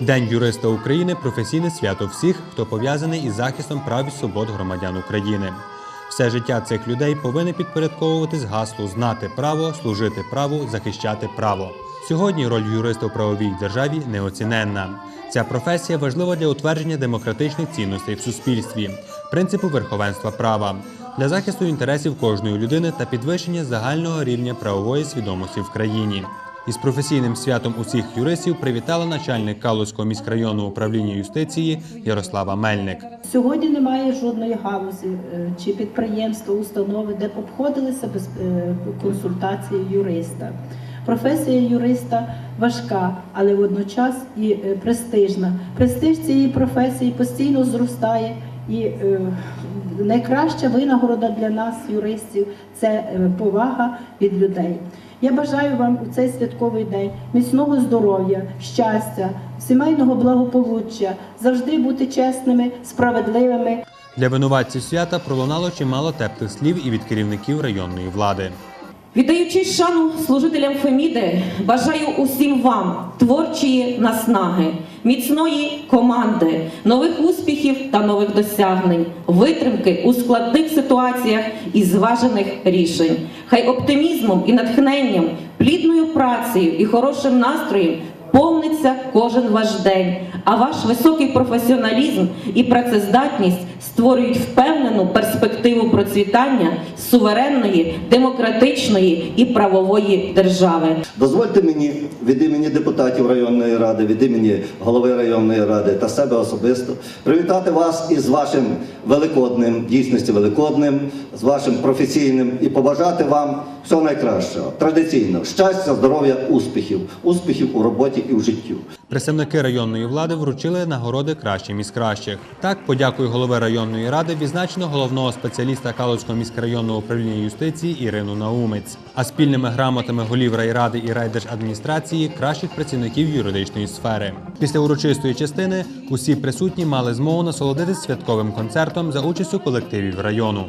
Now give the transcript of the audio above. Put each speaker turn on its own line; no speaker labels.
День юриста України професійне свято всіх, хто пов'язаний із захистом прав і свобод громадян України. Все життя цих людей повинне підпорядковуватись гаслу знати право, служити праву, захищати право. Сьогодні роль юриста у правовій державі неоціненна. Ця професія важлива для утвердження демократичних цінностей в суспільстві, принципу верховенства права, для захисту інтересів кожної людини та підвищення загального рівня правової свідомості в країні. Із професійним святом усіх юристів привітала начальник Калузького міськрайонного управління юстиції Ярослава Мельник.
Сьогодні немає жодної галузі е, чи підприємства, установи, де б обходилися без е, консультації юриста. Професія юриста важка, але водночас і е, престижна. Престиж цієї професії постійно зростає, і найкраща винагорода для нас, юристів, це повага від людей. Я бажаю вам у цей святковий день міцного здоров'я, щастя, сімейного благополуччя, завжди бути чесними, справедливими.
Для винуватців свята пролунало чимало теплих слів і від керівників районної влади.
Віддаючи шану служителям Феміди, бажаю усім вам творчої наснаги, міцної команди, нових успіхів та нових досягнень, витримки у складних ситуаціях і зважених рішень. Хай оптимізмом і натхненням, плідною працею і хорошим настроєм повниться кожен ваш день, а ваш високий професіоналізм і працездатність створюють впевнену перспективу процвітання суверенної, демократичної і правової держави.
Дозвольте мені від імені депутатів районної ради, від імені голови районної ради та себе особисто привітати вас із вашим великодним, дійсності великодним, з вашим професійним і побажати вам всього найкращого. Традиційно щастя, здоров'я, успіхів, успіхів у роботі і в життю.
Представники районної влади вручили нагороди кращим із кращих. Так, подякою голови районної ради відзначено головного спеціаліста Калузького міськрайонного управління юстиції Ірину Наумець, а спільними грамотами голів райради і райдержадміністрації кращих працівників юридичної сфери. Після урочистої частини усі присутні мали змогу насолодитись святковим концертом за участю колективів району.